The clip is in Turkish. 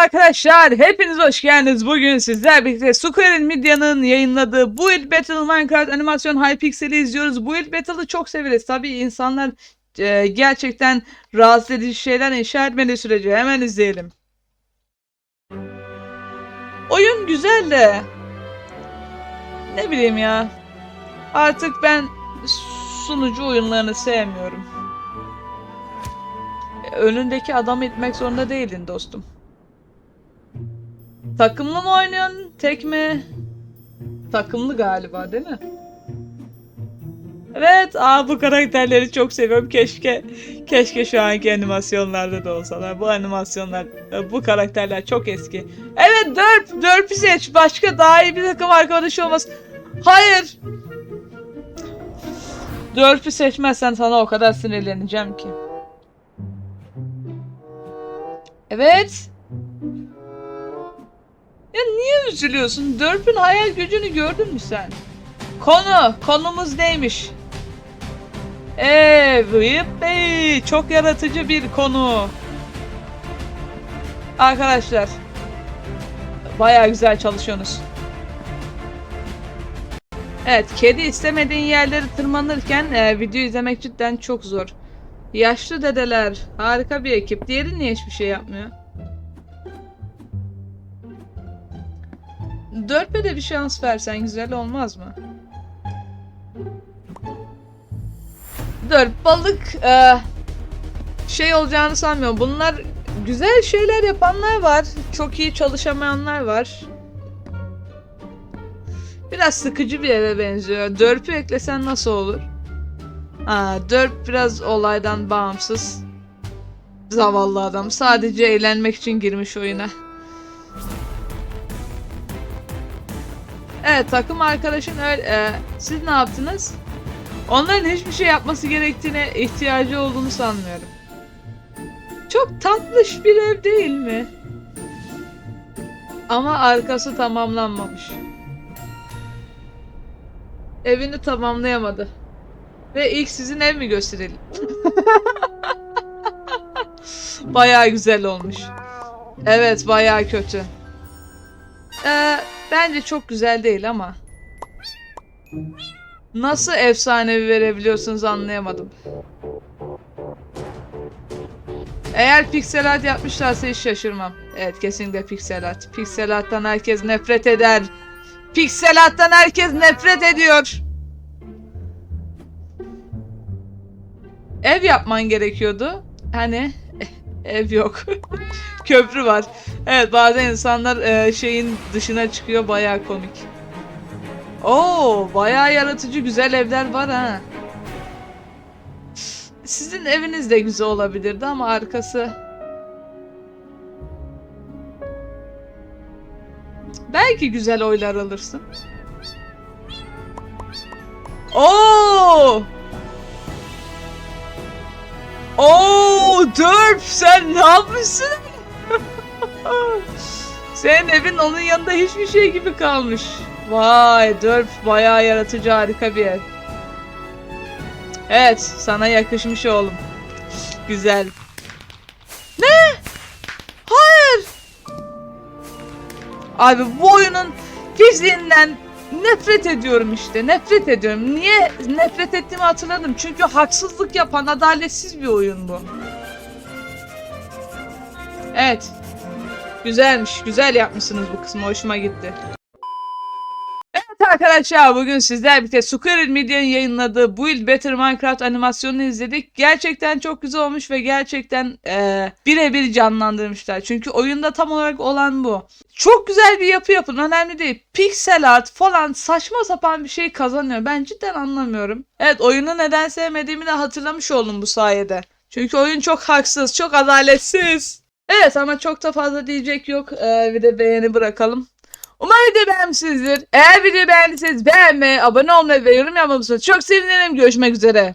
arkadaşlar, hepiniz hoş geldiniz. Bugün sizler birlikte Square Media'nın yayınladığı Build Battle Minecraft animasyon Hypixel'i izliyoruz. Build Battle'ı çok severiz. Tabii insanlar e, gerçekten rahatsız edici şeyler inşa etmediği sürece hemen izleyelim. Oyun güzel de ne bileyim ya. Artık ben sunucu oyunlarını sevmiyorum. E, Önündeki adamı itmek zorunda değildin dostum. Takımlı mı oynuyorsun? Tek mi? Takımlı galiba değil mi? Evet, aa bu karakterleri çok seviyorum. Keşke keşke şu anki animasyonlarda da olsalar. Bu animasyonlar, bu karakterler çok eski. Evet, Dörp, Dörp'ü seç. Başka daha iyi bir takım arkadaşı olmaz. Hayır. Dörp'ü seçmezsen sana o kadar sinirleneceğim ki. Evet. Ya niye üzülüyorsun? Dörp'ün hayal gücünü gördün mü sen? Konu, konumuz neymiş? Evet, bey, çok yaratıcı bir konu. Arkadaşlar, bayağı güzel çalışıyorsunuz. Evet, kedi istemediğin yerleri tırmanırken e, video izlemek cidden çok zor. Yaşlı dedeler, harika bir ekip. Diğeri niye hiçbir şey yapmıyor? Dörpe de bir şans versen güzel olmaz mı? Dört balık e, şey olacağını sanmıyorum. Bunlar güzel şeyler yapanlar var. Çok iyi çalışamayanlar var. Biraz sıkıcı bir eve benziyor. Dörp'ü eklesen nasıl olur? Ha, Dörp biraz olaydan bağımsız. Zavallı adam. Sadece eğlenmek için girmiş oyuna. Evet takım arkadaşın öyle. e, siz ne yaptınız? Onların hiçbir şey yapması gerektiğine ihtiyacı olduğunu sanmıyorum. Çok tatlış bir ev değil mi? Ama arkası tamamlanmamış. Evini tamamlayamadı. Ve ilk sizin ev mi gösterelim? bayağı güzel olmuş. Evet bayağı kötü. Ee, bence çok güzel değil ama. Nasıl efsanevi verebiliyorsunuz anlayamadım. Eğer piksel art yapmışlarsa hiç şaşırmam. Evet kesinlikle piksel art. Piksel arttan herkes nefret eder. Piksel arttan herkes nefret ediyor. Ev yapman gerekiyordu. Hani ev yok. Köprü var. Evet bazen insanlar e, şeyin dışına çıkıyor bayağı komik. Oo bayağı yaratıcı güzel evler var ha. Sizin eviniz de güzel olabilirdi ama arkası Belki güzel oylar alırsın. Oo! Oo, Dörp sen ne yapmışsın? Senin evin onun yanında hiçbir şey gibi kalmış. Vay Dörp bayağı yaratıcı harika bir ev. Evet sana yakışmış oğlum. Güzel. Ne? Hayır. Abi bu oyunun fiziğinden nefret ediyorum işte. Nefret ediyorum. Niye nefret ettiğimi hatırladım. Çünkü haksızlık yapan adaletsiz bir oyun bu. Evet. Güzelmiş. Güzel yapmışsınız bu kısmı. Hoşuma gitti. Evet arkadaşlar bugün sizler birlikte Square Media'nın yayınladığı Build Better Minecraft animasyonunu izledik. Gerçekten çok güzel olmuş ve gerçekten eee birebir canlandırmışlar. Çünkü oyunda tam olarak olan bu. Çok güzel bir yapı yapın önemli değil. Pixel art falan saçma sapan bir şey kazanıyor. Ben cidden anlamıyorum. Evet oyunu neden sevmediğimi de hatırlamış oldum bu sayede. Çünkü oyun çok haksız, çok adaletsiz. Evet ama çok da fazla diyecek yok. Ee, bir de beğeni bırakalım. Umarım video beğenmişsinizdir. Eğer videoyu beğendiyseniz beğenmeyi, abone olmayı ve yorum unutmayın. Çok sevinirim. Görüşmek üzere.